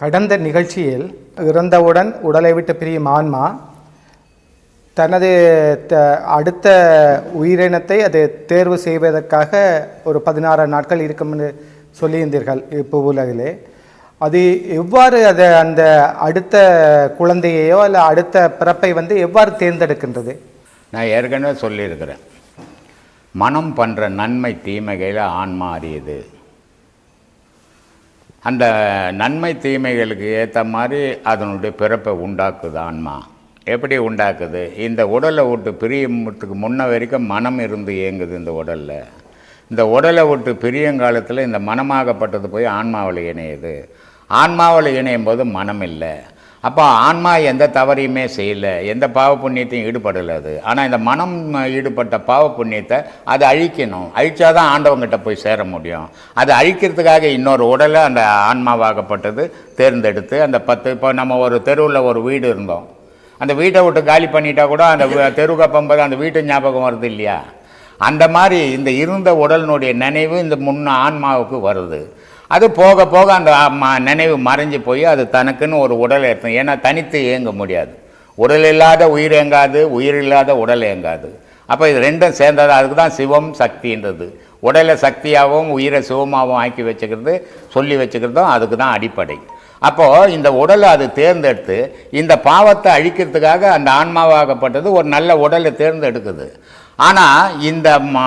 கடந்த நிகழ்ச்சியில் இறந்தவுடன் உடலை விட்டு பிரியும் ஆன்மா தனது த அடுத்த உயிரினத்தை அது தேர்வு செய்வதற்காக ஒரு பதினாறு நாட்கள் இருக்கும் என்று சொல்லியிருந்தீர்கள் இப்போ உலகிலே. அது எவ்வாறு அதை அந்த அடுத்த குழந்தையையோ அல்ல அடுத்த பிறப்பை வந்து எவ்வாறு தேர்ந்தெடுக்கின்றது? நான் ஏற்கனவே சொல்லியிருக்கிறேன். மனம் பண்ணுற நன்மை தீமைகளை ஆன்மா அறியுது. அந்த நன்மை தீமைகளுக்கு ஏற்ற மாதிரி அதனுடைய பிறப்பை உண்டாக்குது ஆன்மா. எப்படி உண்டாக்குது? இந்த உடலை விட்டு பிரியத்துக்கு முன்ன வரைக்கும் மனம் இருந்து இயங்குது இந்த உடலில். இந்த உடலை விட்டு பிரியங்காலத்தில் இந்த மனமாகப்பட்டது போய் ஆன்மாவில் இணையுது. ஆன்மாவில் இணையும் போது மனம் இல்லை. அப்போ ஆன்மா எந்த தவறையுமே செய்யலை. எந்த பாவ புண்ணியத்தையும் ஈடுபடலை அது. ஆனால் இந்த மனம் ஈடுபட்ட பாவ புண்ணியத்தை அதை அழிக்கணும். அழிச்சாதான் ஆண்டவங்கிட்ட போய் சேர முடியும். அதை அழிக்கிறதுக்காக இன்னொரு உடலை அந்த ஆன்மாவாகப்பட்டது தேர்ந்தெடுத்து அந்த பத்து இப்போ நம்ம ஒரு தெருவில் ஒரு வீடு இருந்தோம். அந்த வீட்டை விட்டு காலி பண்ணிட்டா கூட அந்த தெருவுக்கு போகும்போது அந்த வீட்டு ஞாபகம் வருது இல்லையா? அந்த மாதிரி இந்த இருந்த உடலினுடைய நினைவு இந்த முன்ன ஆன்மாவுக்கு வருது. அது போக போக அந்த ம- நினைவு மறைஞ்சு போய் அது தனக்குன்னு ஒரு உடல் ஏற்றும் ஏன்னா தனித்து இயங்க முடியாது. உடல் இல்லாத உயிர் இயங்காது உயிர் இல்லாத உடல் இயங்காது. அப்போ இது ரெண்டும் சேர்ந்தது அதுக்கு தான் சிவம் சக்தின்றது. உடலை சக்தியாகவும் உயிரை சிவமாகவும் ஆக்கி வச்சுக்கிறது சொல்லி வச்சுக்கிறதும் அதுக்கு தான் அடிப்படை. அப்போது இந்த உடலை அது தேர்ந்தெடுத்து இந்த பாவத்தை அழிக்கிறதுக்காக அந்த ஆன்மாவாகப்பட்டது ஒரு நல்ல உடலை தேர்ந்தெடுக்குது. ஆனால் இந்த ம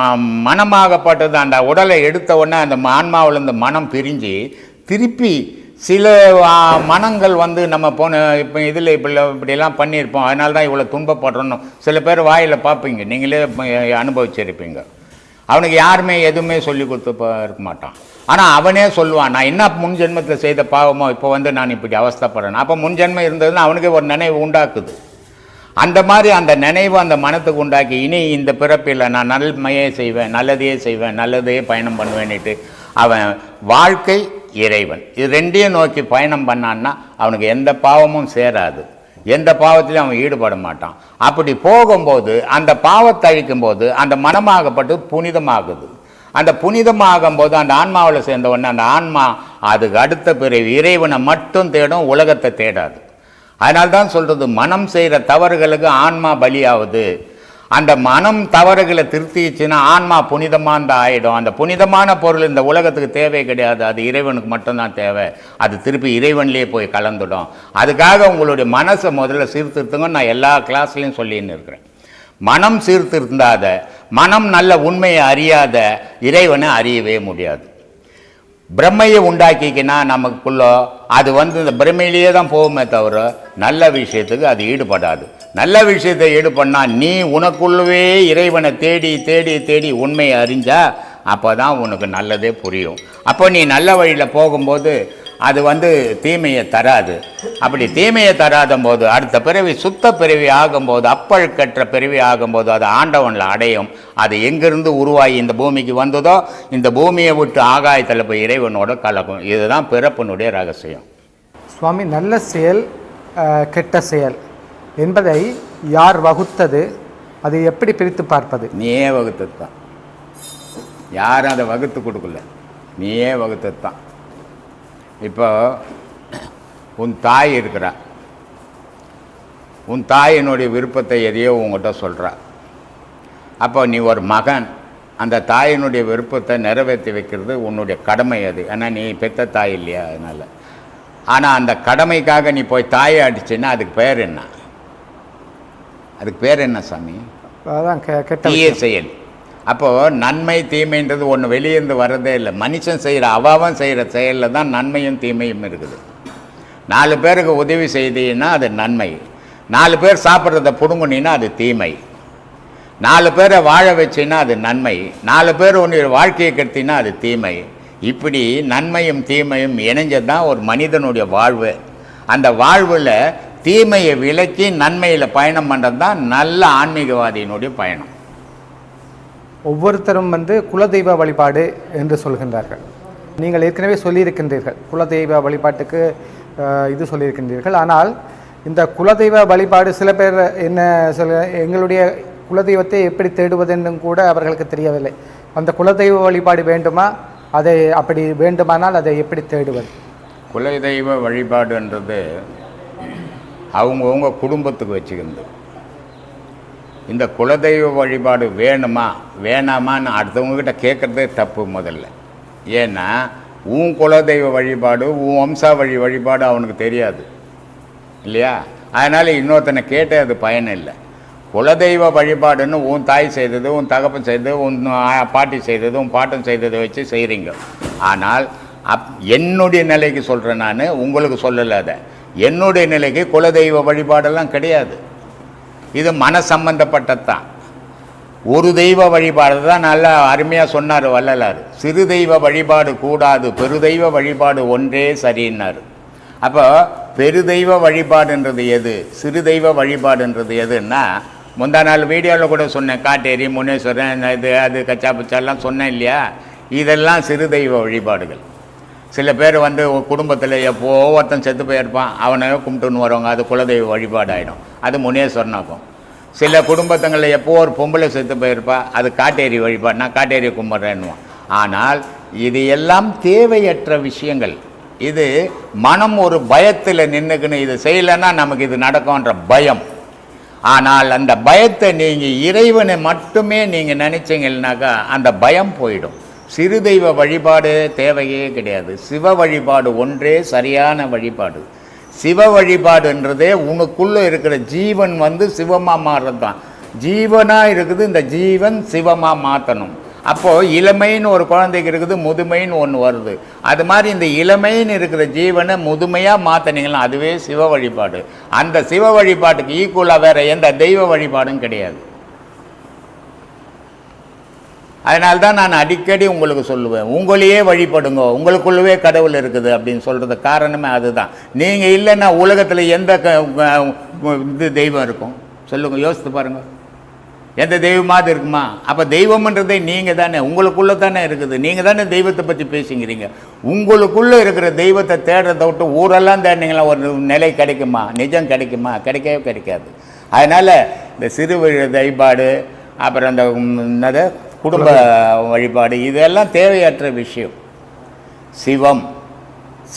மனமாகப்பட்டது அந்த உடலை எடுத்த உடனே அந்த ஆன்மாவில் இந்த மனம் பிரிஞ்சு திருப்பி சில மனங்கள் வந்து நம்ம போன இப்போ இதில் இப்படி இப்படிலாம் பண்ணியிருப்போம். அதனால தான் இவ்வளோ துன்பப்படுறோன்னு சில பேர் வாயில் பார்ப்பீங்க. நீங்களே அனுபவிச்சிருப்பீங்க. அவனுக்கு யாருமே எதுவுமே சொல்லி கொடுத்து இருக்க மாட்டான். ஆனால் அவனே சொல்லுவான் நான் என்ன முன் ஜென்மத்தில் செய்த பாவமோ இப்போ வந்து நான் இப்படி அவஸ்தப்படுறேன். அப்போ முன் ஜென்மம் இருந்ததுன்னா அவனுக்கு ஒரு நினைவு உண்டாக்குது. அந்த மாதிரி அந்த நினைவு அந்த மனத்துக்கு உண்டாக்கி இனி இந்த பிறப்பில் நான் நன்மையே செய்வேன் நல்லதையே செய்வேன் நல்லதையே பயணம் பண்ணுவேன்னுட்டு அவன் வாழ்க்கை இறைவன். இது ரெண்டையும் நோக்கி பயணம் பண்ணான்னா அவனுக்கு எந்த பாவமும் சேராது. எந்த பாவத்திலையும் அவன் ஈடுபட மாட்டான். அப்படி போகும்போது அந்த பாவத்தை அழிக்கும் போது அந்த மனமாகப்பட்டு புனிதமாகுது. அந்த புனிதமாகும் போது அந்த ஆன்மாவில் சேர்ந்த உடனே அந்த ஆன்மா அதுக்கு அடுத்த பிறகு இறைவனை மட்டும் தேடும் உலகத்தை தேடாது. அதனால தான் சொல்கிறது மனம் செய்கிற தவறுகளுக்கு ஆன்மா பலியாகுது அந்த மனம் தவறுகளை திருத்திச்சுன்னா ஆன்மா புனிதமாக தான் ஆகிடும் அந்த புனிதமான பொருள் இந்த உலகத்துக்கு தேவை கிடையாது. அது இறைவனுக்கு மட்டும்தான் தேவை. அது திருப்பி இறைவன்லேயே போய் கலந்துடும். அதுக்காக உங்களுடைய மனசை முதல்ல சீர்திருத்துங்க நான் எல்லா கிளாஸ்லையும் சொல்லின்னு இருக்கிறேன். மனம் சீர்திருந்தாத மனம் நல்ல உண்மையை அறியாத இறைவனை அறியவே முடியாது. பிரம்மையை உண்டாக்கிக்கினா நமக்குள்ள அது வந்து இந்த பிரம்மையிலேயே தான் போகுமே தவிர நல்ல விஷயத்துக்கு அது ஈடுபடாது. நல்ல விஷயத்தை ஈடுபடனா நீ உனக்குள்ளவே இறைவனை தேடி தேடி தேடி உண்மையை அறிஞ்சா அப்போ தான் உனக்கு நல்லதே புரியும். அப்போ நீ நல்ல வழியில் போகும்போது அது வந்து தீமையை தராது. அப்படி தீமையை தராத போது அடுத்த பிறவி சுத்த பிறவி ஆகும்போது அப்பழுக்கற்ற பிறவி ஆகும்போது அது ஆண்டவனில் அடையும். அது எங்கிருந்து உருவாகி இந்த பூமிக்கு வந்ததோ இந்த பூமியை விட்டு ஆகாயத்தில் போய் இறைவனோட கலக்கும். இதுதான் பிறப்பினுடைய ரகசியம். சுவாமி நல்ல செயல் கெட்ட செயல். என்பதை யார் வகுத்தது? அதை எப்படி பிரித்து பார்ப்பது? நீயே வகுத்தது தான் யாரும் அதை வகுத்து கொடுக்கல. நீயே வகுத்தது தான் இப்போ உன் தாய் இருக்கிறா. உன் தாயினுடைய விருப்பத்தை எதையோ உங்கள்கிட்ட சொல்கிறா அப்போ நீ ஒரு மகன். அந்த தாயினுடைய விருப்பத்தை நிறைவேற்றி வைக்கிறது உன்னுடைய கடமை அது. ஏன்னா நீ பெத்த தாய் இல்லையா அதனால். ஆனால் அந்த கடமைக்காக நீ போய் தாயை அடிச்சேன்னா அதுக்கு பேர் என்ன? அதுக்கு பேர் என்ன சாமி? அதான் தீய. செயல். அப்போது நன்மை தீமைன்றது ஒன்று வெளியேந்து வர்றதே இல்லை. மனுஷன் செய்கிற அவாவம் செய்கிற செயலில் தான் நன்மையும் தீமையும் இருக்குது. நாலு பேருக்கு உதவி செய்தீங்கன்னா அது நன்மை. நாலு பேர் சாப்பிட்றத பிடுங்குனீன்னா அது தீமை. நாலு பேரை வாழ வச்சின்னா அது நன்மை. நாலு பேர் உன்னுடைய வாழ்க்கையை கெடுத்தினா அது தீமை. இப்படி நன்மையும் தீமையும் இணைஞ்சது தான் ஒரு மனிதனுடைய வாழ்வு. அந்த வாழ்வில் தீமையை விலக்கி நன்மையில் பயணம் பண்ணுறது தான் நல்ல ஆன்மீகவாதியினுடைய பயணம். ஒவ்வொருத்தரும் வந்து குலதெய்வ வழிபாடு என்று சொல்கின்றார்கள். நீங்கள் ஏற்கனவே சொல்லியிருக்கின்றீர்கள். குலதெய்வ வழிபாட்டுக்கு இது சொல்லியிருக்கின்றீர்கள். ஆனால் இந்த குலதெய்வ வழிபாடு சில பேர் என்ன சில எங்களுடைய குலதெய்வத்தை எப்படி தேடுவதென்றும் கூட அவர்களுக்கு தெரியவில்லை. அந்த குலதெய்வ வழிபாடு வேண்டுமா? அதை அப்படி வேண்டுமானால் அதை எப்படி தேடுவது? குலதெய்வ வழிபாடுன்றது அவங்கவுங்க குடும்பத்துக்கு வச்சுக்கிறது இந்த குலதெய்வ வழிபாடு வேணுமா? வேணாமான்னு அடுத்தவங்கக்கிட்ட கேட்குறதே தப்பு முதல்ல. ஏன்னா உன் குலதெய்வ வழிபாடு உன் வம்சா வழி வழிபாடு அவனுக்கு தெரியாது. இல்லையா? அதனால் இன்னொருத்தனை கேட்டே அது பயன் இல்லை குலதெய்வ வழிபாடுன்னு உன் தாய் செய்தது உன் தகப்பன் செய்தது உன் பாட்டி செய்தது உன் பாட்டன் செய்ததை வச்சு செய்கிறீங்க ஆனால் அப் என்னுடைய நிலைக்கு சொல்கிறேன் நான் உங்களுக்கு சொல்லலை அதை. என்னுடைய நிலைக்கு குலதெய்வ வழிபாடெல்லாம் கிடையாது. இது மன சம்பந்தப்பட்டதான் ஒரு தெய்வ வழிபாடு தான் நல்லா அருமையாக சொன்னார் வள்ளலார். சிறு தெய்வ வழிபாடு கூடாது பெருதெய்வ வழிபாடு ஒன்றே சரின்னார். அப்போ பெருதெய்வ வழிபாடுன்றது எது? சிறு தெய்வ வழிபாடுன்றது எதுன்னா முந்தா நாள் வீடியோவில் கூட சொன்னேன் காட்டேரி முனேஸ்வரன் இது அது கச்சா பச்சாலாம் சொன்னேன் இல்லையா? இதெல்லாம் சிறு தெய்வ வழிபாடுகள். சில பேர் வந்து குடும்பத்தில் எப்போ ஒருத்தன் செத்து போயிருப்பான் அவனை கும்பிட்டுன்னு வருவாங்க. அது குலதெய்வ வழிபாடாயிடும். அது முனேஸ்வரனாக்கும் சில குடும்பத்தங்களில் எப்போ ஒரு பொம்பளை செத்து போயிருப்பா அது காட்டேரி வழிபாடு நான் காட்டேரி கும்பிட்றேன்னுவான். ஆனால் இது எல்லாம் தேவையற்ற விஷயங்கள். இது மனம் ஒரு பயத்தில் நின்றுக்குன்னு இது செய்யலைன்னா நமக்கு இது நடக்கும்ன்ற பயம். ஆனால் அந்த பயத்தை நீங்கள் இறைவனை மட்டுமே நீங்கள் நினச்சிங்கன்னாக்கா அந்த பயம் போயிடும். சிறு தெய்வ வழிபாடு தேவையே கிடையாது. சிவ வழிபாடு ஒன்றே சரியான வழிபாடு. சிவ வழிபாடுன்றதே உனக்குள்ளே இருக்கிற ஜீவன் வந்து சிவமாக மாறுறது தான் ஜீவனாக இருக்குது இந்த ஜீவன் சிவமாக மாற்றணும் அப்போது இளமைன்னு ஒரு குழந்தைக்கு இருக்குது முதுமைன்னு ஒன்று வருது. அது மாதிரி இந்த இளமைன்னு இருக்கிற ஜீவனை முதுமையாக மாற்றினீங்கன்னா அதுவே சிவ வழிபாடு. அந்த சிவ வழிபாட்டுக்கு ஈக்குவலாக வேறு எந்த தெய்வ வழிபாடும் கிடையாது. அதனால தான் நான் அடிக்கடி உங்களுக்கு சொல்லுவேன் உங்களையே வழிபடுங்க உங்களுக்குள்ளவே கடவுள் இருக்குது அப்படின்னு சொல்கிறது காரணமே அதுதான். நீங்கள் இல்லைன்னா உலகத்தில் எந்த க- இது தெய்வம் இருக்கும்? சொல்லுங்கள் யோசித்து பாருங்கள் எந்த தெய்வமாவது இருக்குமா? அப்போ தெய்வம்ன்றதே நீங்கள் தானே உங்களுக்குள்ளே தானே இருக்குது. நீங்கள் தானே தெய்வத்தை பற்றி பேசிக்கிறீங்க உங்களுக்குள்ளே இருக்கிற தெய்வத்தை தேடுறத விட்டு ஊரெல்லாம் தேடினீங்களா ஒரு நிலை கிடைக்குமா? நிஜம் கிடைக்குமா? கிடைக்கவே கிடைக்காது. அதனால் இந்த சிறுவழி வழிபாடு அப்புறம் இந்த என்னது? குடும்ப வழிபாடு இதெல்லாம் தேவையற்ற விஷயம். சிவம்.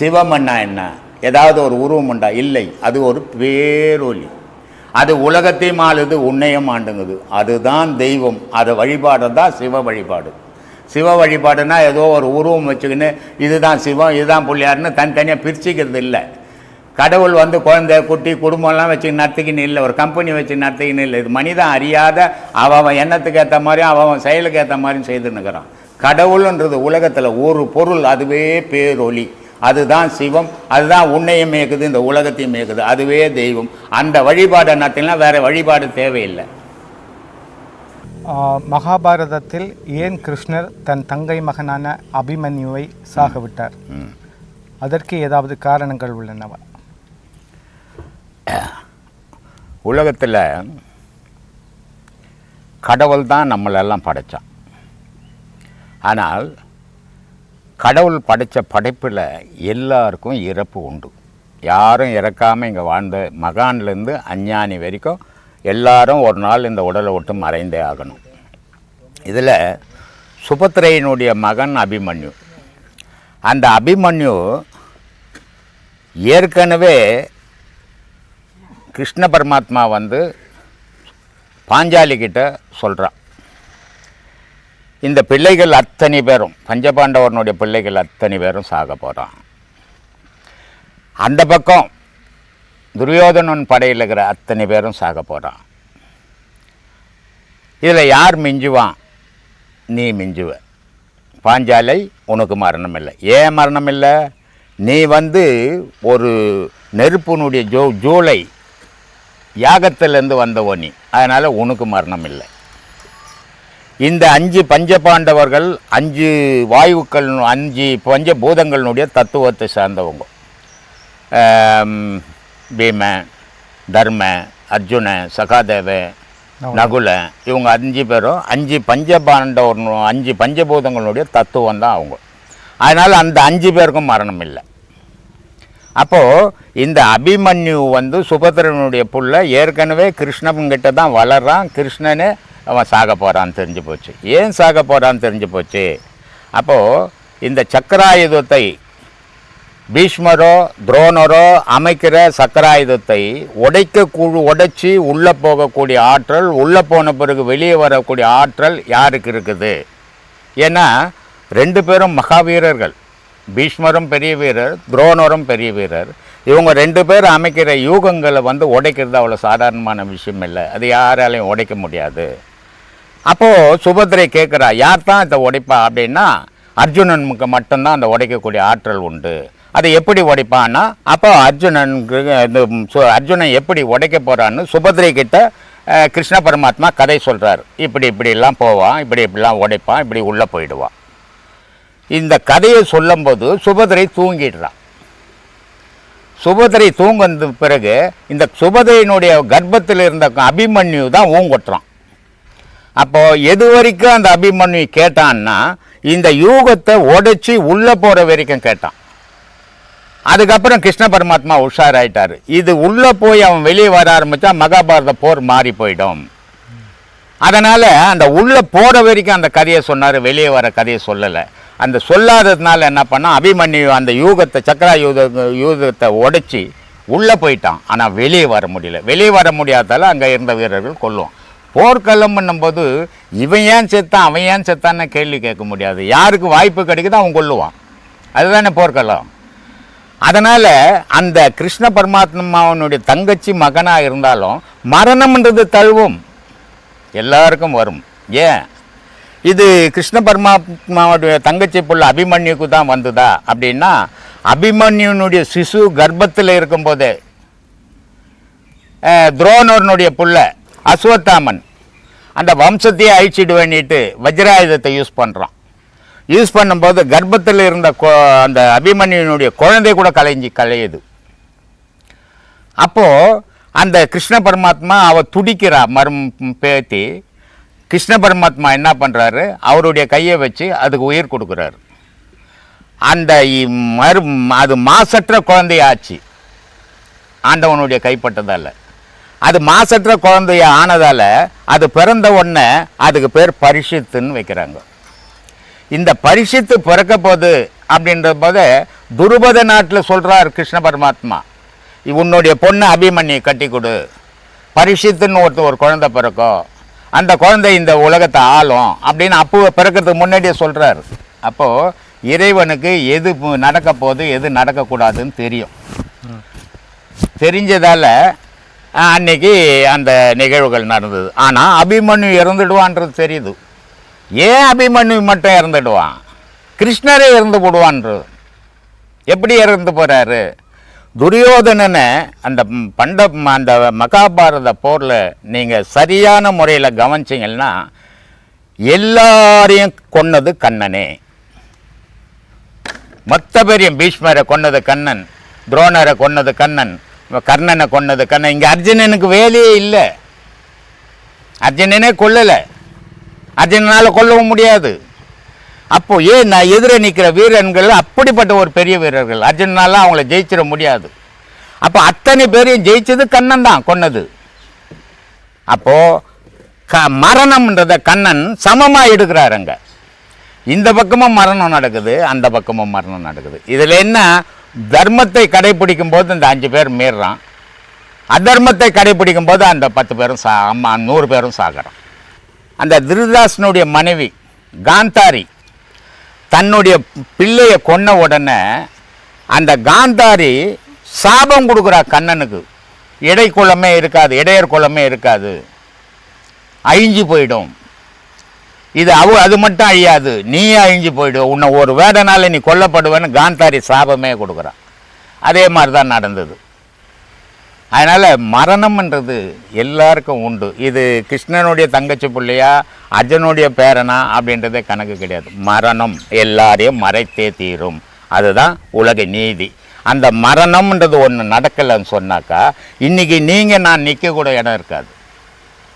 சிவம்னா என்ன? ஏதாவது ஒரு உருவம் உண்டா? இல்லை. அது ஒரு பேரொலி. அது உலகத்தையும் ஆளுது உன்னையும் ஆண்டுங்குது. அதுதான் தெய்வம். அதை வழிபாடு தான் சிவ வழிபாடு. சிவ வழிபாடுனா ஏதோ ஒரு உருவம் வச்சுக்கின்னு இதுதான் சிவம் இதுதான் பிள்ளையாருன்னு தனித்தனியாக பிரிச்சுக்கிறது இல்லை கடவுள் வந்து குழந்தை குட்டி குடும்பம்லாம் வச்சு நடத்திக்கின்னு இல்லை. ஒரு கம்பெனி வச்சு நடத்திக்கின்னு இல்லை. இது மனிதன் அறியாத அவன் எண்ணத்துக்கு ஏற்ற மாதிரியும் அவன் செயலுக்கு ஏற்ற மாதிரியும் செய்துன்னுக்கிறான் கடவுள்ன்றது உலகத்தில் ஒரு பொருள் அதுவே பேரொலி அதுதான் சிவம் அதுதான் உன்னையும் மேய்க்குது இந்த உலகத்தையும் மேய்க்குது. அதுவே தெய்வம். அந்த வழிபாடை நடத்தினா வேற வழிபாடு தேவையில்லை. மகாபாரதத்தில் ஏன் கிருஷ்ணர் தன் தங்கை மகனான அபிமன்யுவை சாகவிட்டார். அதற்கு ஏதாவது காரணங்கள் உள்ளனவா? உலகத்தில் கடவுள் தான் நம்மளெல்லாம் படைச்சான். ஆனால் கடவுள் படைத்த படைப்பில் எல்லாருக்கும் இறப்பு உண்டு. யாரும் இறக்காமல் இங்கே வாழ்ந்த மகான்லேருந்து அஞ்ஞானி வரைக்கும் எல்லாரும் ஒரு நாள் இந்த உடலை விட்டு மறைந்தே ஆகணும். இதில் சுபத்திரையினுடைய மகன் அபிமன்யு. அந்த அபிமன்யு ஏற்கனவே கிருஷ்ண பரமாத்மா வந்து பாஞ்சாலிக்கிட்ட சொல்கிறான் இந்த பிள்ளைகள் அத்தனை பேரும் பஞ்சபாண்டவனுடைய பிள்ளைகள் அத்தனை பேரும் சாக போகிறான் அந்த பக்கம் துரியோதனன் படையில் இருக்கிற அத்தனை பேரும் சாக போகிறான் இதில் யார் மிஞ்சுவான்? நீ மிஞ்சுவ. பாஞ்சாலை உனக்கு மரணம் இல்லை. ஏன் மரணம் இல்லை? நீ வந்து ஒரு நெருப்புனுடைய ஜோ ஜூலை யாகத்திலேருந்து வந்தவோ நீ அதனால் உனக்கு மரணம் இல்லை. இந்த அஞ்சு பஞ்சபாண்டவர்கள் அஞ்சு வாயுக்கள் அஞ்சு பஞ்சபூதங்களினுடைய தத்துவத்தை சார்ந்தவங்க. பீம தர்ம அர்ஜுன சகாதேவ நகுல. இவங்க அஞ்சு பேரும் அஞ்சு பஞ்சபாண்டவர் அஞ்சு பஞ்சபூதங்களுடைய தத்துவம் தான் அவங்க. அதனால் அந்த அஞ்சு பேருக்கும் மரணம் இல்லை. அப்போது இந்த அபிமன்யு வந்து சுபத்திரனுடைய புள்ள ஏற்கனவே கிருஷ்ணன்கிட்ட தான் வளர்றான் கிருஷ்ணனே அவன் சாக போகிறான்னு தெரிஞ்சு போச்சு. ஏன் சாக போகிறான்னு தெரிஞ்சு போச்சு? அப்போது இந்த சக்கராயுதத்தை பீஷ்மரோ துரோணரோ அமைக்கிற சக்கராயுதத்தை உடைக்க குழு உடைச்சி உள்ளே போகக்கூடிய ஆற்றல் உள்ளே போன பிறகு வெளியே வரக்கூடிய ஆற்றல் யாருக்கு இருக்குது? ஏன்னா ரெண்டு பேரும் மகாவீரர்கள். பீஷ்மரும் பெரிய வீரர் துரோணரும் பெரிய வீரர். இவங்க ரெண்டு பேர் அமைக்கிற யூகங்களை வந்து உடைக்கிறது அவ்வளோ சாதாரணமான விஷயம் இல்லை. அது யாராலையும் உடைக்க முடியாது. அப்போது சுபத்ரை கேட்குறா யார் தான் இதை உடைப்பா? அப்படின்னா அர்ஜுனனுக்கு மட்டும்தான் அந்த உடைக்கக்கூடிய ஆற்றல் உண்டு. அதை எப்படி உடைப்பான்னா அப்போ அர்ஜுனனுக்கு இந்த சு- அர்ஜுனன் எப்படி உடைக்க போகிறான்னு சுபத்ரை கிட்ட கிருஷ்ண பரமாத்மா கதை சொல்கிறார் இப்படி இப்படிலாம் போவான் இப்படி இப்படிலாம் உடைப்பான் இப்படி உள்ளே போயிடுவான். இந்த கதையை சொல்லும்போது சுபதிரை தூங்கிடுறான். சுபதிரை தூங்குன பிறகு இந்த சுபதிரையினுடைய கர்ப்பத்தில் இருந்த அபிமன்யு தான் ஊங்கொட்டுறான். அப்போ எது வரைக்கும் அந்த அபிமன்யு கேட்டான்னா இந்த யூகத்தை உடைச்சி உள்ளே போகிற வரைக்கும் கேட்டான். அதுக்கப்புறம் கிருஷ்ண பரமாத்மா உஷாராயிட்டார். இது உள்ளே போய் அவன் வெளியே வர ஆரம்பித்தா மகாபாரத போர் மாறி போயிடும். அதனால் அந்த உள்ளே போகிற வரைக்கும் அந்த கதையை சொன்னார் வெளியே வர கதையை சொல்லலை. அந்த சொல்லாததுனால என்ன பண்ணால் அபிமன்யு அந்த யூகத்தை சக்கரா யூத யூகத்தை உடைச்சி உள்ளே போயிட்டான். ஆனால் வெளியே வர முடியல. வெளியே வர முடியாதால அங்கே இருந்த வீரர்கள் கொல்லும் போர்க்களம் பண்ணும்போது இவன் ஏன் செத்தான் அவன் ஏன் செத்தான்னு கேள்வி கேட்க முடியாது. யாருக்கு வாய்ப்பு கிடைக்குதோ அவன் கொல்லுவான். அதுதானே போர்க்களம். அதனால் அந்த கிருஷ்ண பரமாத்மாவனுடைய தங்கச்சி மகனாக இருந்தாலும் மரணம்ன்றது தழுவும். எல்லாருக்கும் வரும். ஏன்? இது கிருஷ்ண பரமாத்மாவுடைய தங்கச்சி புள்ள அபிமன்யுக்கு தான் வந்ததா? அப்படின்னா அபிமன்யுனுடைய சிசு கர்ப்பத்தில் இருக்கும்போது அஹ், துரோணர்னுடைய புள்ள அஸ்வத்தாமன் அந்த வம்சத்தையே அழிச்சிட்டு வேண்டிட்டு வஜ்ராயுதத்தை யூஸ் பண்ணுறான் யூஸ் பண்ணும்போது கர்ப்பத்தில் இருந்த அந்த அபிமன்யுனுடைய குழந்தை கூட கலைஞ்சி கலையுது அப்போது அந்த கிருஷ்ண பரமாத்மா அவள் துடிக்கிறா மரும் பேத்தி. கிருஷ்ண பரமாத்மா என்ன பண்ணுறாரு அவருடைய கையை வச்சு அதுக்கு உயிர் கொடுக்குறாரு. அந்த இ- மறு அது மாசற்ற குழந்தையாச்சு. ஆண்டவனுடைய கைப்பட்டதால் அது மாசற்ற குழந்தைய ஆனதால் அது பிறந்த உடனே அதுக்கு பேர் பரிசுத்துன்னு வைக்கிறாங்க. இந்த பரிசுத்து பிறக்க போகுது அப்படின்ற போது துருபத நாட்டில் சொல்கிறார் கிருஷ்ண பரமாத்மா. உன்னுடைய பொண்ணு அபிமன்யை கட்டி கொடு. பரிசுத்துன்னு ஒருத்தர் ஒரு குழந்தை பிறக்கும். அந்த குழந்தை இந்த உலகத்தை ஆளும் அப்படின்னு அப்போ பிறக்கிறதுக்கு முன்னாடியே சொல்கிறார் அப்போது இறைவனுக்கு எது நடக்க போகுது எது நடக்கக்கூடாதுன்னு தெரியும். தெரிஞ்சதால் அன்னைக்கு அந்த நிகழ்வுகள் நடந்தது. ஆனால் அபிமன்யு இறந்துடுவான்றது தெரியுது. ஏன் அபிமன்யு மட்டும் இறந்துடுவான்? கிருஷ்ணரே இறந்து போடுவான்றது. எப்படி இறந்து போகிறாரு துரியோதனனை அந்த பண்ட அந்த மகாபாரத போரில் நீங்கள் சரியான முறையில் கவனிச்சிங்கன்னா எல்லாரையும் கொன்னது கண்ணனே. மொத்த பெரிய பீஷ்மரை கொன்னது கண்ணன் துரோணரை கொன்னது கண்ணன் கர்ணனை கொன்னது கண்ணன். இங்கே அர்ஜுனனுக்கு வேலையே இல்லை. அர்ஜுனனே கொல்லலை. அர்ஜுனனால் கொல்லவும் முடியாது. அப்போ ஏன் நான் எதிர நிற்கிற வீரன்கள் அப்படிப்பட்ட ஒரு பெரிய வீரர்கள்? அர்ஜுனாலாம் அவங்கள ஜெயிச்சிட முடியாது. அப்போ அத்தனை பேரையும் ஜெயிச்சது கண்ணன் தான் கொன்னது. அப்போ க மரணம்ன்றத கண்ணன் சமமாக எடுக்கிறாருங்க இந்த பக்கமும் மரணம் நடக்குது அந்த பக்கமும் மரணம் நடக்குது. இதில் என்ன? தர்மத்தை கடைப்பிடிக்கும் போது இந்த அஞ்சு பேர் மீறுறான். அதர்மத்தை கடைப்பிடிக்கும் போது அந்த பத்து பேரும் சா அம்மா நூறு பேரும் சாகிறான் அந்த திருதாசனுடைய மனைவி காந்தாரி தன்னுடைய பிள்ளையை கொன்ன உடனே அந்த காந்தாரி சாபம் கொடுக்குறா கண்ணனுக்கு. இடைக்குளமே இருக்காது இடையர் குலமே இருக்காது. அழிஞ்சு போயிடும். இது அவ அது மட்டும் அழியாது. நீ அழிஞ்சு போயிடும் உன்னை ஒரு வேடனால நீ கொல்லப்படுவேன்னு காந்தாரி சாபமே கொடுக்குறான் அதே மாதிரி தான் நடந்தது. அதனால் மரணம்ன்றது எல்லாருக்கும் உண்டு. இது கிருஷ்ணனுடைய தங்கச்சி பிள்ளையா அர்ஜுனுடைய பேரனா அப்படின்றதே கணக்கு கிடையாது. மரணம் எல்லாரையும் மறைத்தே தீரும். அதுதான் உலக நீதி. அந்த மரணம்ன்றது ஒன்று நடக்கலைன்னு சொன்னாக்கா இன்றைக்கி நீங்கள் நான் நிற்கக்கூட இடம் இருக்காது.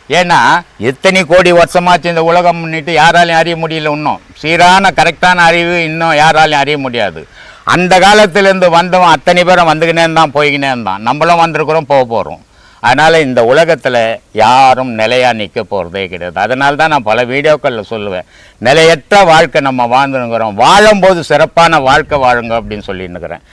ஏன்னா எத்தனை கோடி வருஷமாச்சு இந்த உலகம் முன்னிட்டு யாராலையும் அறிய முடியல இன்னும். சீரான கரெக்டான அறிவு இன்னும் யாராலையும் அறிய முடியாது. அந்த காலத்திலேருந்து வந்தவன் அத்தனை பேரும் வந்துக்கினே இருந்தான் போய்கினே இருந்தான் நம்மளும் வந்திருக்கிறோம் போக போகிறோம் அதனால் இந்த உலகத்தில் யாரும் நிலையாக நிற்க போகிறதே கிடையாது. அதனால தான் நான் பல வீடியோக்களில் சொல்லுவேன். நிலையற்ற வாழ்க்கை நம்ம வாழ்ந்துருங்கிறோம் வாழும்போது சிறப்பான வாழ்க்கை வாழுங்க அப்படின்னு சொல்லின்னுக்கிறேன்.